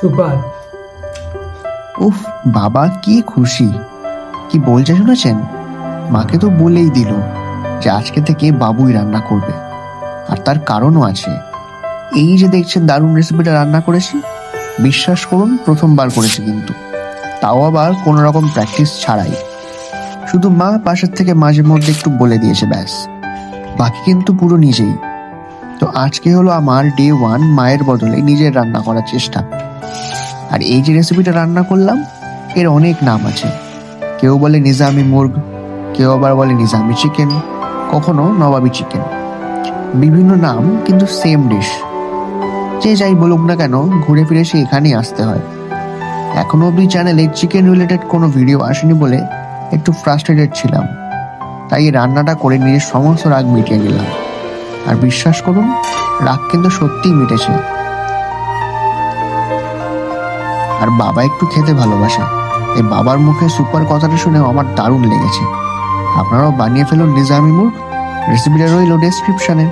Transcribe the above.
Super উফ, বাবা, কি খুশি। কি বলছে শুনেছেন? মাকে তো বলেই দিল যে আজকে থেকে বাবুই রান্না করবে। আর তার কারণও আছে। এই যে দেখছেন দারুণ রেসিপিটা রান্না করেছি। বিশ্বাস করুন, প্রথমবার করেছি কিন্তু। তাও আবার কোনো রকম প্র্যাকটিস ছাড়াই। শুধু মা পাশের থেকে মাঝে মধ্যে একটু বলে দিয়েছে, ব্যাস। বাকি কিন্তু পুরো নিজেই। তো আজকে হলো আমার ডে ওয়ান মায়ের বদলে নিজের রান্না করার চেষ্টা। আর এই যে রেসিপিটা রান্না করলাম, এর অনেক নাম আছে। কেউ বলে নিজামি মুরগ, কেউ আবার বলে নিজামি চিকেন কখনো নবাবি চিকেন বিভিন্ন নাম, কিন্তু সেম ডিশ যে যাই বলুক না কেন, ঘুরে ফিরে সে এখানেই আসতে হয়। এখনও অবধি চ্যানেলে চিকেন রিলেটেড কোনো ভিডিও আসেনি বলে একটু ফ্রাস্ট্রেটেড ছিলাম। তাই এই রান্নাটা করে নিজের সমস্ত রাগ মিটিয়ে নিলাম। আর বিশ্বাস করুন, রাগ কিন্তু সত্যিই মিটেছে। আর বাবা একটু খেতে ভালোবাসে। এই বাবার মুখে সুপার কথাটা শুনে আমার দারুণ লেগেছে। আপনারাও বানিয়ে ফেলুন নিজামি মুর্গ রেসিপিটা রইল ডেসক্রিপশনে